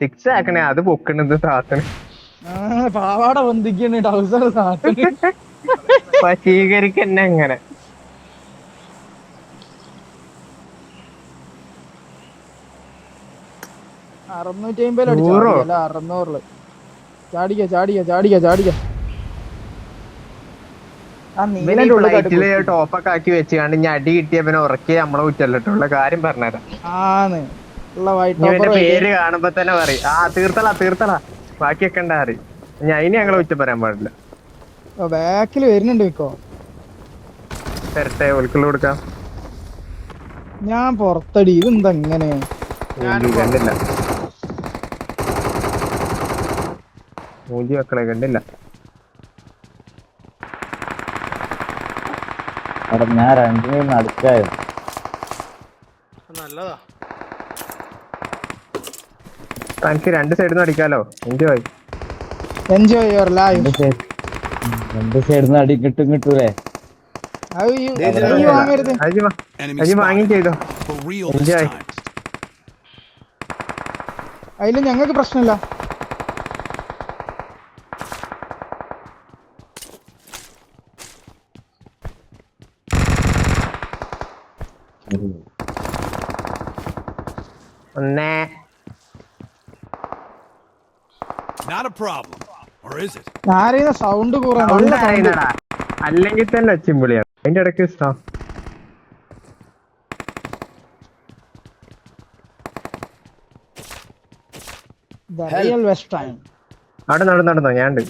Six ആക്കണേ അത് പൊക്കണത് സാത്തന് പാവാട പൊന്തിക്കണ് ടൗസർ സാത്തന് വശീകരിക്കന്നെ അങ്ങനെ അറുന്നൂറ്റി അമ്പതിൽ അറുന്നൂറിൽ. ചാടിക്ക ചാടിക്ക ചാടിക്ക ചാടിക്ക. ടോപ്പൊക്കെ ആക്കി വെച്ചാണ്ട് ഞാൻ അടി കിട്ടിയ പിന്നെ ഉറക്കി നമ്മളെ കുറ്റല്ലിട്ടുള്ള കാര്യം പറഞ്ഞുതരാം. ഇവന്റെ ടോപ്പർ പേര് കാണുമ്പോ തന്നെ പറയും. ആ തീർത്തല തീർത്തല ബാക്കിയൊക്കെ ഉണ്ടാ ഞാൻ ഇനി ഞങ്ങളെ കുറ്റം പറയാൻ പാടില്ല. ബാക്കിൽ വരുന്നുണ്ട് മിക്കോ. തരട്ടെ ഒൽക്കുള്ള കൊടുക്കാം. ഞാൻ പുറത്തടി ഇതെന്താ ഇങ്ങനെ? കണ്ടില്ല. മൂഞ്ചി മക്കളെ കണ്ടില്ല. ഞാൻ രണ്ടിനും നടുക്കായോ? നല്ലതാ. തനിക്ക് രണ്ട് സൈഡിൽ നിന്ന് അടിക്കാലോ. എൻജോയ് എൻജോയ് യുവർ ലൈഫ് രണ്ട് സൈഡിൽ നിന്ന് അടി കിട്ടും കിട്ടൂലേ? വാങ്ങരുത്. അജി Enemy അജി വാങ്ങി spotted. ചെയ്തോ For real this Enjoy. time. അതിൽ ഞങ്ങൾക്ക് പ്രശ്നമില്ല ഒന്നേ Not a problem. Or is it? ആരെയും സൗണ്ട് കൂറാ നല്ല സൗണ്ട് സൗണ്ട് അറിയുന്നടാ അല്ലെങ്കിൽ തന്നെ ഒച്ചിമ്പുളിയാണ് അതിന്റെ ഇടയ്ക്ക് ഇഷ്ടം റിയൽ വെസ്റ്റ് ടൈം അവിടെ നടന്നു നടന്നോ ഞാണ്ട്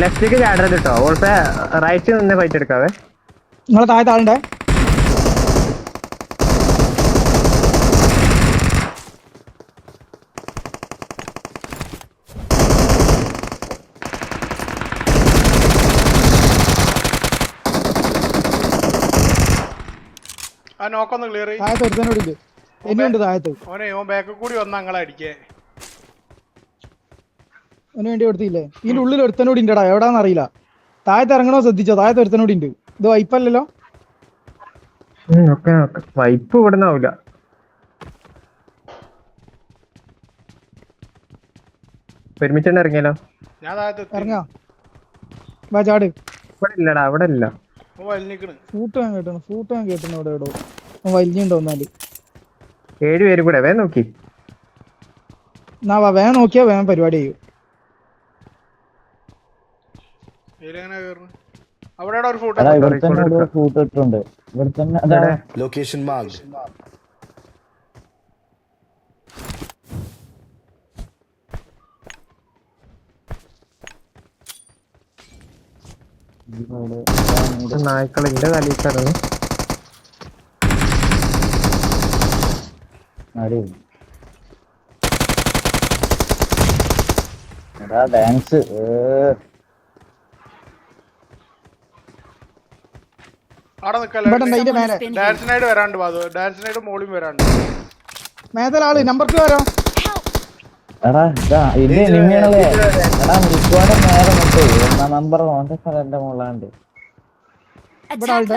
ലെഫ്റ്റിക്ക് ചാടരുത് കേട്ടോ ഓൾസെ റൈറ്റ് നിന്ന് ഫൈറ്റ് എടുക്കാവേ. നിങ്ങളെ താഴെ ആളുണ്ടേ ആ നോക്കൊന്ന് ക്ലിയർ താഴത്ത് ഒരുത്തനോട് ഉണ്ട്. ഓനെ ഓൻ ബാക്കിൽ കൂടി വന്ന അങ്ങളെ അടിക്കേ. വേണ്ടി കൊടുത്തില്ലേ? ഇതിന്റെ ഉള്ളിൽ ഒരുത്തനോട് ഉണ്ടടാ. എവിടാന്ന് അറിയില്ല. താഴത്ത് ഇറങ്ങണോ ശ്രദ്ധിച്ചോ? താഴത്ത് ഒരുത്തനോടിണ്ട് ഇത് വൈപ്പല്ലല്ലോ അല്ലല്ലോ? ഓക്കെ വൈപ്പ് ഇവിടെ ആവില്ല ഒരുമിച്ചിറങ്ങിയല്ലോ ഇറങ്ങിയാലോ? ഞാൻ താഴത്ത്. ഇറങ്ങാ. വാ ചാട്. ഇവിടെ ഇല്ലടാ അവിടെ ഇല്ല ഫൂട്ടാൻ കേട്ടോ കേട്ടു ഫൂട്ട് ഞാൻ കേട്ടു ഇവിടെ എടോ. എന്നാൽ ഏഴ് പേര് കൂടെ വേ നോക്കി. എന്നാ വേ നോക്കിയാ വേഗം പരിപാടി ചെയ്യൂ. അവിടെ ഒരു ഫോട്ടോ എടാ ഇവിടെ തന്നെ എടുക്കാം. ഫൂട്ട് ഇട്ടുണ്ട് ഇവിടെ തന്നെ ലൊക്കേഷൻ ഇവിടെ നായ്ക്കൾ എന്റെ തലയിൽ ഡാൻസ് അവിടെ മേലെ. ഡാൻസിനായിട്ട് വരാണ്ട് ഡാൻസിനായിട്ട് മോളിയും വരാണ്ട്. മേതലാൾ നമ്പർക്ക് വരാം എടാ ഇതാ ഇത് നിങ്ങളെ എടാ മിക്കവാറും നേരെ മുട്ടേ ഒന്നാം നമ്പർ ഓന്റെ സ്ഥലന്റെ മുകളാണ്ട് ഇവിടെ ആളുടെ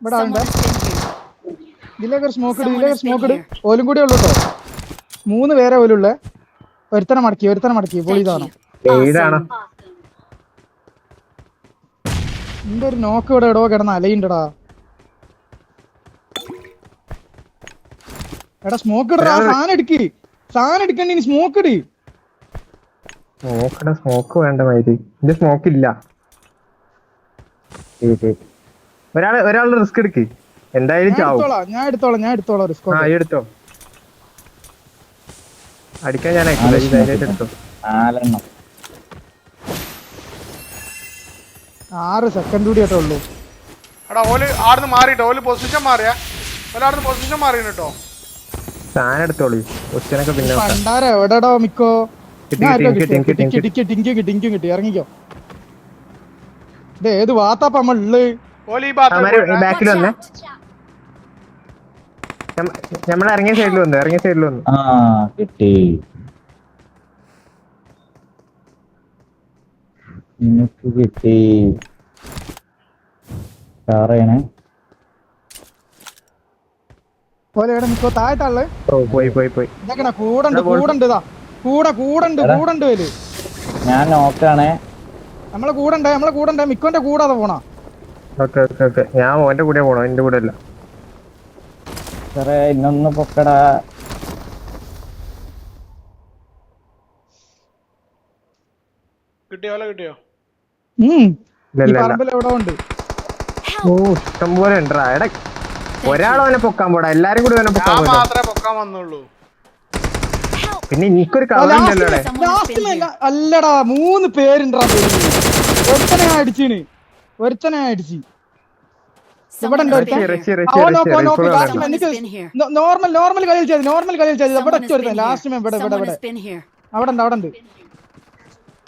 ഇവിടെ ആളുടെ ഇതിലേക്ക് ഒരു സ്മോക്ക് ഇട് ഇതിലേക്ക് സ്മോക്ക് ഇട്. ഓലും കൂടി ഉള്ളു കേട്ടോ മൂന്ന് പേരെ ഓലുള്ളേ ഒരുത്തനെ മടക്കി ഒരുത്തനെ മടക്കി. പൊളി ഇതാണ്? നിന്റെ ഒരു നോക്ക് ഇവിടെ ഇടോ കിടന്ന അലയുണ്ടടാ എടാ സ്മോക്ക് ഇടടാ സാധനം എടുക്ക്. സാധനം എടുക്കണ്ട ഇനി സ്മോക്ക് ഇട്. സ്മോക്കടെ സ്മോക്ക് വേണ്ട മാതിരി. ഇത് സ്മോക്ക് ഇല്ല. ഒരാൾ ഒരാൾ റിസ്ക് എടുക്ക്. എന്തായാലും ഞാൻ ചാവും. എടുത്തോളാം ഞാൻ എടുത്തോളാം ഞാൻ എടുത്തോളാം റിസ്ക് ആ എടുത്തോ. അടിക്കാൻ ഞാൻ എടുത്തോ. ആറ് സെക്കൻഡ് കൂടി ആയിട്ടേ ഉള്ളൂ. എടാ ഓൽ ആടുന്ന് മാറിട്ടോ ഓൽ പൊസിഷൻ മാറിയാ. ഓലാടുന്ന് പൊസിഷൻ മാറിയാണ് കേട്ടോ സാധനം എടുത്തോളി. ക്വസ്റ്റ്യനൊക്കെ പിന്നെ നോക്കാം. പണ്ടാര എവിടെടോ മിക്കോ? ടിങ്ക് കിട്ടി ഇറങ്ങിക്കോ. ഇത് ഏത് വാത്താപ്പ പോയിട്ടാ. ബാക്കിൽ വന്നേ. നമ്മൾ ഇറങ്ങിയ സൈഡിൽ വന്നു ഇറങ്ങിയ സൈഡിൽ വന്നു. ആ കിട്ടി. നിനക്ക് കിട്ടി. കാറേണ് പോലെ എവിടെ നിക്കോ? താഴത്താൾ. ഓ പോയി പോയി പോയി. ഇതൊക്കെ കൂടണ്ട് കൂടണ്ട് ഇതാ. കൂടെ കൂടണ്ട് കൂടണ്ട് വൽ. ഞാൻ നോക്കാണേ. നമ്മളെ കൂടണ്ടേ നമ്മളെ കൂടണ്ടേ? മിക്കോന്റെ കൂടാതെ പോണ? Okay okay okay. ഞാൻ ഓന്റെ കൂടെ പോണോ? എന്റെ കൂടെ അല്ല. സാറേ ഇന്നൊന്ന് പൊക്കടാ. കിട്ടിയോ? അല്ല കിട്ടിയോ? ഉം. ഈ പറമ്പിൽ എവിടെ ഉണ്ട്. ഓ ഇഷ്ടം പോലെ ഉണ്ടാ എടാ ഒരാൾ അവനെ പൊക്കാൻ പോടാ. എല്ലാരും കൂടി അവനെ പൊക്കാൻ മാത്രമേ പൊക്കാൻ വന്നുള്ളൂ. പിന്നെ എനിക്കൊരു കവറുണ്ടല്ലോ അല്ലടാ മൂന്ന് പേരുണ്ടാ ഒരുത്തനെ അടിച്ചിന്. ഒരുത്തനെ അടിച്ചു. ഇവിടെ നോർമൽ നോർമൽ കളി കളിച്ചത് നോർമൽ കളി കളിച്ചത് ഇവിടെ ഒറ്റ ഒരുത്തൻ ലാസ്റ്റ് ഇവിടെ ഇവിടെ ഇവിടെ. അവിടെ ഉണ്ട് അവിടെ ഉണ്ട്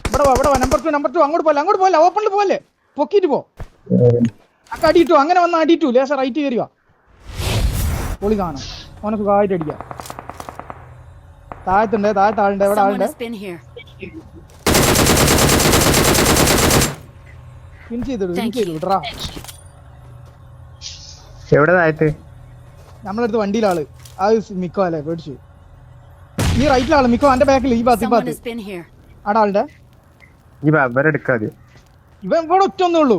ഇവിടെ ഇവിടെ നമ്പർ ടു നമ്പർ ടു അങ്ങോട്ട് പോലെ അങ്ങോട്ട് പോലെ ഓപ്പണിൽ പോലെ പൊക്കിട്ട് പോ. അക്ക അടിയിട്ടു അങ്ങനെ വന്ന് അടിയിട്ടു. ലേസർ റൈറ്റ് കയറി വാ. പൊളി കാണാം. ഓനെ സുഖമായിട്ട് അടിക്കാം. താഴത്തുണ്ട് താഴെ ആളുണ്ട്. എവിടെ ആളുണ്ട്? പിൻ ചെയ്തിടു പിൻ ചെയ്തു വിടറാ എവിടെ താഴത്ത്? നമ്മളടുത്ത് വണ്ടിയിലാൾ. ആ മിക്കോ അല്ലേ? പേടിച്ചു. ഈ റൈറ്റിലാൾ മിക്കോ എന്റെ ബാക്കിൽ ഈ ഭാഗത്ത് ഈ ഭാഗത്ത്. ഈ ബബ്ബർ എടുക്കാതെ ഇവൻ ഇവിടെ ഒറ്റ ഒന്നേ ഉള്ളൂ.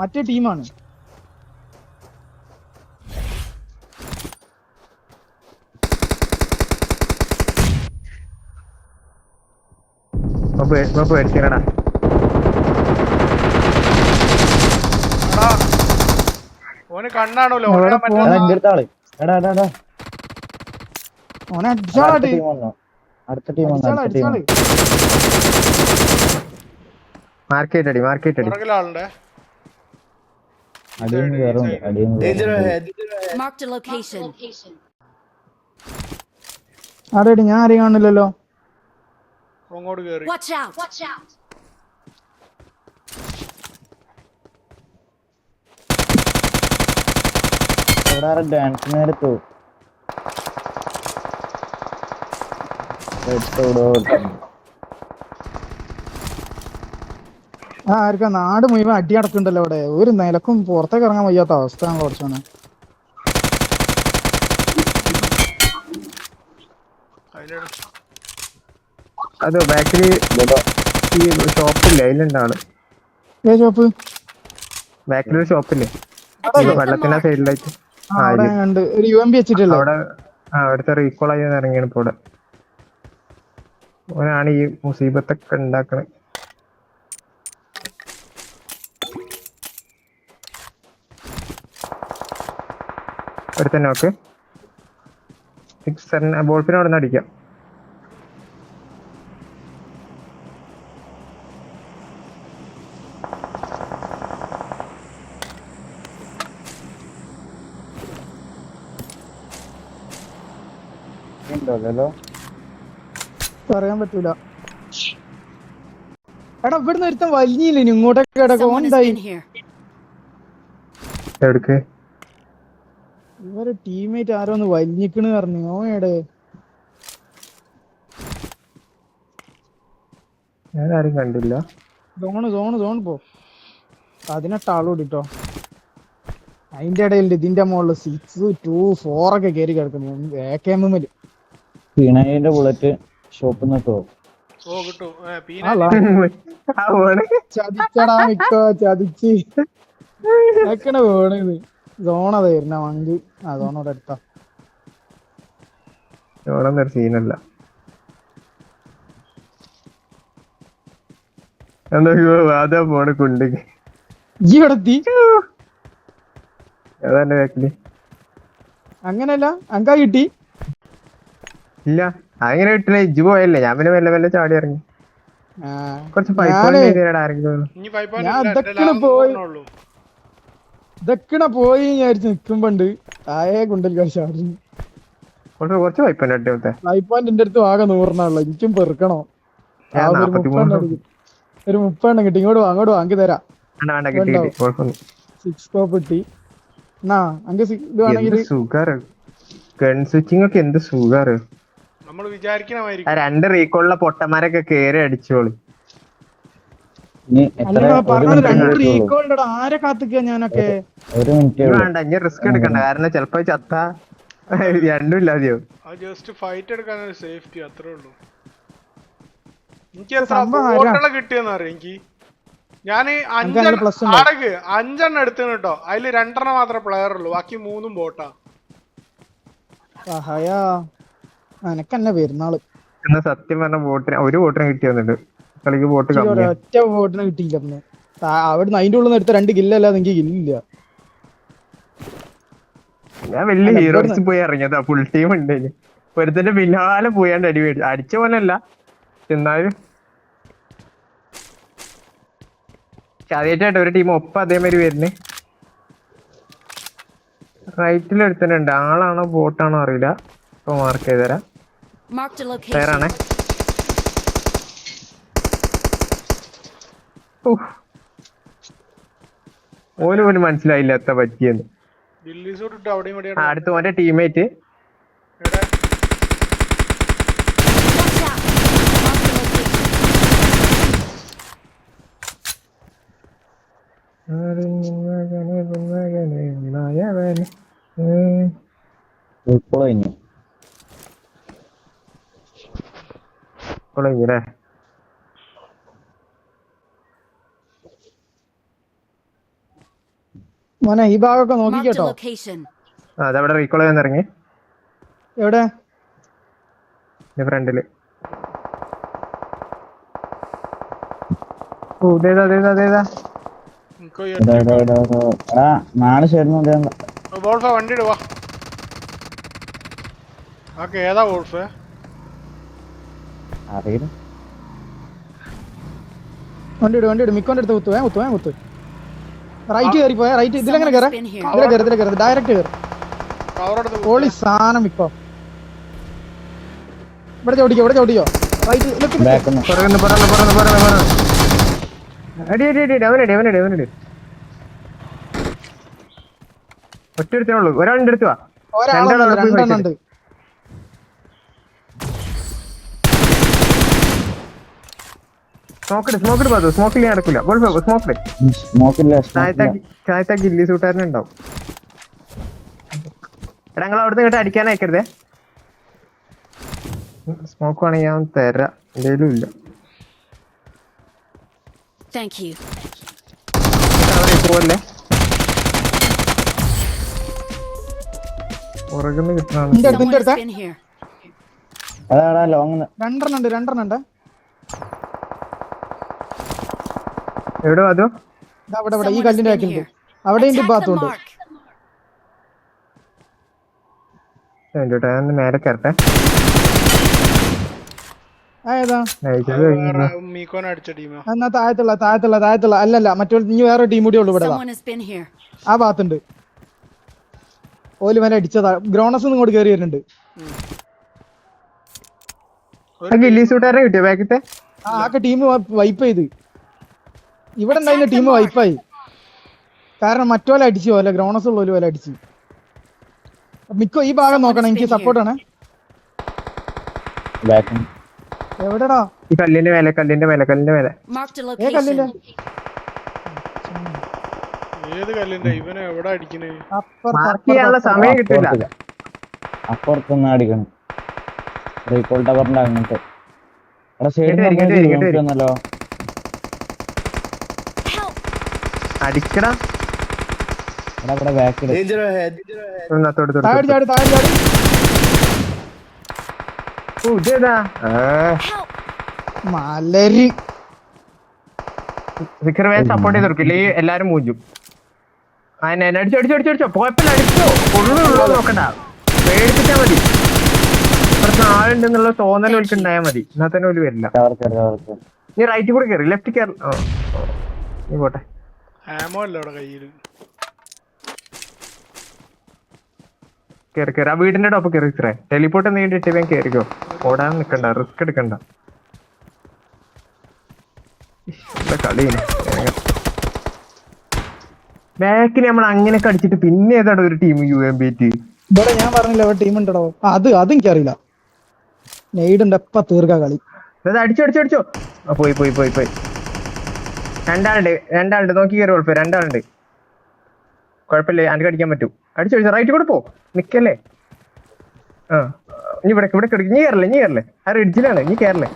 മറ്റേ ടീമാണ് പേടിച്ചിരടാ എടാ ഓന് കണ്ണാണല്ലോ ഓനെ എവിടെ മറ്റേ എടാ എന്റെ അടുത്ത ആൾ എടാ എടാ എടാ ഓനെ അടുത്ത അടിച്ചാളാട്ട് ടീം വന്നു അടുത്ത ടീം വന്നു അടിച്ചാൾ അടുത്ത ടീം അടിച്ചാൾ മാർക്കറ്റ് അടി മാർക്കറ്റ് അടി അടിയും ഞാൻ ആരെയും കാണില്ലല്ലോ അങ്ങോട്ട് കേറി. Watch out! Watch out! ഇവിടെ ആരാ ഡാൻസ് ആ ആർക്കാ? നാട് മുഴുവൻ അടി അടക്കുണ്ടല്ലോ അവിടെ. ഒരു നിലക്കും പുറത്തേക്ക് ഇറങ്ങാൻ വയ്യാത്ത അവസ്ഥയാണ് കുറച്ചാണ് അതിന്റെ അത് ബാക്കിൽ ഈ ഷോപ്പില്ലേ അതിലുണ്ടാണ് ഷോപ്പ്? ബാക്കിലൊരു ഷോപ്പില്ലേ? വെള്ളത്തിന്റെ സൈഡിലായിട്ട്. അവിടെ അവിടുത്തെ റീകോൾ ആയി ഇറങ്ങിയാണ് ഇപ്പൊ ഇവിടെ. ഓനാണ് ഈ മുസീബത്തൊക്കെ ഉണ്ടാക്കണേ. ഒരുത്തന്നെ നോക്ക് സിക്സറിന് ബോൾപ്പിനെ അവിടെ നിന്ന് അടിക്കാം. ഉണ്ടല്ലോ പറയാൻ പറ്റൂല. എടാ ഇവിടുന്ന് ഒരുത്തൻ വലിഞ്ഞില്ല ഇനി ഇങ്ങോട്ടൊക്കെ കിടക്കും. എന്തായി. എവിടേക്ക്? ഇവരെ ടീമേറ്റ് ആരോ ഒന്ന് വലിഞ്ഞിക്കണ് പറഞ്ഞു. ഓ എടേ. ഞാൻ ആരും കണ്ടില്ല. സോണ് സോണ് സോൺ പോ. പതിനെട്ട് ടാളൂടിട്ടോ കേട്ടോ അതിന്റെ ഇടയിൽ ഇതിന്റെ മുകളിൽ സിക്സ് ടു ഫോർ ഒക്കെ കയറി കിടക്കുന്നു. എ കെ എമ്മിൽ പിണയിന്റെ ബുള്ളറ്റ് ഷോപ്പിൽ നിന്ന് കിട്ടുമോ ചതിച്ചടാ ചതിച്ച്. വേണത് വരുന്ന വണ്ടി ആ സോണോടെ ഒരു സീനല്ല അതാ പോണ കുണ്ടിക്ക് ഈ ഇടത്തി ഏതാണ്ട് ബാക്കിൽ അങ്ങനല്ല അങ്കാ കിട്ടി. ഇല്ല. അങ്ങനെ കിട്ടണേ. ഇജ്ജ് പോയല്ലേ. ഞാൻ പിന്നെ മെല്ലെ മെല്ലെ ചാടി ഇറങ്ങി. കുറച്ച് പൈപ്പ് പോയി. ഇതൊക്കെ പോയി വിചാരിച്ച് നിക്കുമ്പോണ്ട്. താഴെ കുണ്ടൽ കാശാടി കുറച്ച് കുറച്ച് പൈപ്പ് എന്റെ അടുത്ത് ആകെ നൂറിനാണല്ലോ എനിക്കും പെറുക്കണോ. ഒരു മുപ്പെണ്ണം കിട്ടി. ഇങ്ങോട്ട് വാ അങ്ങോട്ട് വാങ്ങി തരാം. വേണ്ട വേണ്ട കിട്ടി കിട്ടി. കുഴപ്പമൊന്നും സിക്സ് കോപ്പ് കിട്ടി. എന്നാ അങ്ക് ഇത് വേണമെങ്കിൽ എന്ത് ഗൺ സ്വിച്ചിങ് ഒക്കെ എന്ത് സുഖാറ് നമ്മൾ വിചാരിക്കണമായിരിക്കും. രണ്ട് റീകോളിലെ പൊട്ടന്മാരൊക്കെ കേറി അടിച്ചോളി. ആരെ ഞാനൊക്കെ? വേണ്ട ഇനി റിസ്ക് എടുക്കണ്ട. കാരണം ചെലപ്പോ ചത്ത. രണ്ടും ഇല്ലാതെയോ? അത് ജസ്റ്റ് ഫൈറ്റ് എടുക്കാനൊരു സേഫ്റ്റി അത്രേ ഉള്ളൂ. എനിക്ക് എത്ര? കിട്ടിയെന്ന് അറിയാം എനിക്ക്? ഞാൻ ഉണ്ടോ? അടക്ക് അഞ്ചെണ്ണം എടുത്തു കേട്ടോ അതിൽ രണ്ടെണ്ണം മാത്രമേ പ്ലെയർ ഉള്ളൂ. ബാക്കി മൂന്നും ബോട്ടാ സഹായാ എനക്കെന്നെ പെരുന്നാൾ. എന്നാ സത്യം പറഞ്ഞ വോട്ടിന് ഒരു വോട്ടിന് കിട്ടിയെന്നുണ്ട് കളിക്ക് കമ്മിയാ. ഒറ്റ വോട്ടിന് കിട്ടിയില്ല പിന്നെ അവിടുന്ന് അതിന്റെ ഉള്ളിൽ നിന്ന് എടുത്ത രണ്ട് കില്ലല്ലാതെ എനിക്ക് കില്ലില്ല ഞാൻ വലിയ ഹീറോസ് പോയി ഇറങ്ങിയതാ ഫുൾ ടീം ഉണ്ട്. ഒരുത്തന്റെ പിന്നാലെ പോയാണ്ട് അടി മേടിച്ചു അടിച്ച പോലെ അല്ല എന്നാലും. ആദ്യമായിട്ടായിട്ട് ഒരു ടീം ഒപ്പം അതേമാതിരി വരുന്നേ. റൈറ്റിൽ ഒരുത്തനുണ്ട്. ആളാണോ ബോട്ടാണോ അറിയില്ല. ഇപ്പൊ മാർക്ക് ചെയ്തുതരാം Marked a location. ഓന് പോലും മനസ്സിലായില്ല എത്ര പറ്റിയെന്ന് ദില്ലി സൂട്ട് ഇട്ട് അവിടെയും ആ, ഓന്റെ ടീമേറ്റ് എവിടെ Watch out. Marked a location. ഇപ്പോൾ ഇനി കൊള്ളല്ലേ മോനെ ഈ ഭാഗമൊക്കെ നോക്കിക്കോട്ടോ. അതവിടെ റീകോൾ ഇറങ്ങി എവിടെ ഫ്രണ്ടിൽ അതേതാ അതേതാ അറിയില്ല. വണ്ടി ഇട് വണ്ടി ഇട് മിക്കോന്റെ അടുത്ത് കുത്തുവേ കുത്തുവേ കുത്തു. റൈറ്റ് കയറി പോയാ. റൈറ്റ് ഇതിലെങ്ങനെ കയറാ. ഇതിലെ കയറി ഇതിലെ കയറി ഡയറക്റ്റ് കയറി ഓളി സാധനം മിക്കോ ഇവിടെ ചവിട്ടിക്കോ ഇവിടെ ചവിട്ടിക്കോ. റൈറ്റ് അടി അടി അടി അവനടി അവനടി അവനടി. ഒറ്റ ഒരാളുണ്ട് ഉള്ളൂ. അടുത്ത് വാ രണ്ടാളെ പോയി രണ്ടെണ്ണം ഉണ്ട് സ്മോക്കിട് സ്മോക്കിട് പാത്തു സ്മോക്കിൽ ഞാൻ നടക്കില്ല സ്മോക്കിട് സ്മോക്കില്ല ചായത്താക്കി ചായത്താക്കി ഇല്ലി സൂട്ടാരനെ ഉണ്ടാവും. എടാ നിങ്ങൾ അവിടുന്ന് കേട്ട് അടിക്കാൻ അയക്കരുതേ. സ്മോക്ക് വേണമെങ്കിൽ ഞാൻ തരാം. എന്തേലും ഇല്ല. പോവല്ലേ? പുറകുന്ന് കിട്ടണ രണ്ടെണ്ണം ഉണ്ട് രണ്ടെണ്ണം ഉണ്ട്. എവിടെ അതോ? അവിടെ ഇവിടെ ഈ കല്ലിന്റെ here. അവിടെ ഉണ്ട് ബാത്തുണ്ട് ഞാൻ കയറട്ടെ എന്നാ താഴത്തുള്ള താഴത്തുള്ള താഴത്തുള്ള. അല്ലല്ല മറ്റേ ഇനി വേറെ ടീം കൂടി ഉള്ളു ഇവിടെ. ആ ഭാഗത്തുണ്ട്. ഓൽ അടിച്ചതാ. ഗ്രോണസ് ഇങ്ങോട്ട് കേറി വരുന്നുണ്ട്. ആ ഗില്ലി സൂട്ടാരനെ കിട്ടിയോ ബാക്കത്തെ? ആ ആക്കെ ടീം വൈപ്പ് ചെയ്ത്. ഇവിടെ ഉണ്ടായിരുന്ന ടീം വൈപ്പായി കാരണം മറ്റോലെ അടിച്ചു പോലെ ഗ്രോണസ് ഉള്ള പോലെ അടിച്ചു. മിക്കോ ഈ ഭാഗം നോക്കണം എനിക്ക് സപ്പോർട്ടാണ് ആണ് എവിടെടാ? ഈ കല്ലിന്റെ മേലെ കല്ലിന്റെ മേലെ കല്ലിന്റെ മേലെ. ഏ കല്ലിന്റെ ഏത് കല്ലിന്റെ? ഇവനെ എവിടെ അടിക്കണേ? മാർക്ക് ചെയ്യാനുള്ള സമയം കിട്ടില്ല അപ്പുറത്തൊന്നും അടിക്കണം. റീകോൾ ടവറിന്റെ അങ്ങനത്തെ എടാ ഇങ്ങോട്ട് വരി, ഇങ്ങോട്ട് വരി, ഇങ്ങോട്ട് വരി. സൈഡിൽ Help. അടിക്കടാ എടാ ഇവിടെ ബാക്കിൽ ഒന്ന് തൊട്ട് തൊട്ട് താഴെ ചാടി താഴെ ചാടി ഓ ഇതേതാ Help. മലരി. സിക്കർ വേഗം സപ്പോർട്ട് ചെയ്ത് കൊടുക്കില്ലേ ഈ എല്ലാരും മൂഞ്ചും അതിനെ അടിച്ചു അടിച്ചു അടിച്ചോ അടിച്ചോ. കുഴപ്പമില്ല അടിച്ചോ. ഉള്ളു നോക്കണ്ട. പേടിപ്പിച്ചാ മതി. ഇപ്പുറത്ത് ആളുണ്ടെന്നുള്ള തോന്നൽ ഒലിക്ക് ഉണ്ടായാൽ മതി. എന്നാ തന്നെ ഒരു വരില്ല. നീ റൈറ്റ് കൂടെ കയറി ലെഫ്റ്റ് കയറി. നീ പോട്ടെ. ആമോ അല്ല അവിടെ കയ്യിൽ. കേറി കേറി. ആ വീടിന്റെ ടോപ്പ് കേറി ഇത്രേ ടെലിപ്പോർട്ട് നീണ്ടിട്ട് വേഗം കയറിക്കോ ഓടാൻ നിക്കണ്ട റിസ്ക് എടുക്കണ്ട. ബാക്കിന് എന്താ കളി. ബാക്കിൽ നമ്മൾ അങ്ങനെ കടിച്ചിട്ട് പിന്നെ ഏതാണ് ഒരു team U M B T ഇവിടെ ഞാൻ പറഞ്ഞില്ല ഇവിടെ ടീം ഉണ്ടോ അത് അത് എനിക്കറിയില്ല നെയ്ഡുണ്ട് എപ്പ തീർക്ക കളി. അടിച്ചോ അടിച്ചോ അടിച്ചോ. പോയി പോയി പോയി പോയി. രണ്ടാളുണ്ട് രണ്ടാളുണ്ട്. നോക്കി കയറി കുഴപ്പം രണ്ടാളുണ്ട്. കുഴപ്പമില്ല എനിക്ക് അടിക്കാൻ പറ്റൂ. അടിച്ചു അടിച്ചു റൈറ്റ് കൂടെ പോ. നിക്കല്ലേ? ആ. നീ ഇവിടെ ഇവിടെ കിടക്കും. നീ കയറല്ലേ നീ കയറല്ലേ ആ റിഡ്ജിലാണ് നീ കയറല്ലേ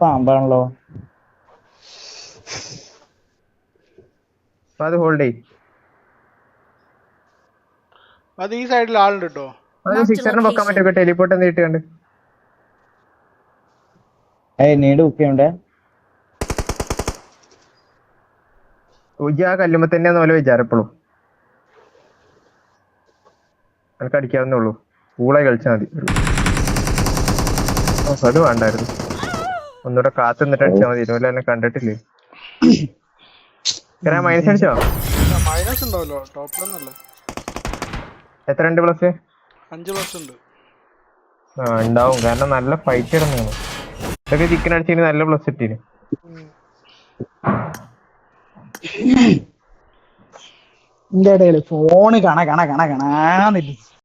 പാമ്പാണല്ലോ. അത് ഹോൾഡ് ചെയ് അത് ഈ സൈഡിൽ ആളുണ്ട് കേട്ടോ അത് Marked സിക്സറിന് പൊക്കാൻ location. പറ്റുമോ ടെലിപ്പോർട്ട് എന്ന് ഏയ് നീട് ബുക്ക് ചെയ്യണ്ടേ ഉജ്ജ ആ കല്ലുമ്പോ തന്നെയാന്ന് പോലെ വിചാരം എപ്പോഴും എനിക്ക് അടിക്കാവുന്നേ ഉള്ളൂ. കൂളായി കളിച്ചാൽ മതി. അത് വേണ്ടായിരുന്നു. ഒന്നുകൂടെ കാത്തു നിന്നിട്ട് അടിച്ചാൽ മതി. ഇതുപോലെ എന്നെ കണ്ടിട്ടില്ലേ? മൈനസ് അടിച്ചോ? മൈനസ് ഉണ്ടാവല്ലോ ടോപ്പിലൊന്നല്ല എത്ര ഉണ്ട് പ്ലസ് അഞ്ച് പ്ലസ് ഉണ്ട് ആ ഉണ്ടാവും. കാരണം നല്ല ഫൈറ്റ് ഇടുന്നതാണ് ഇതൊക്കെ ചിക്കൻ അടിച്ചതിന് നല്ല പ്ലസ് ഇട്ടിന് എന്റെ ഇടയിൽ ഫോണ് കണ കണ കണ കണാന്നില്ല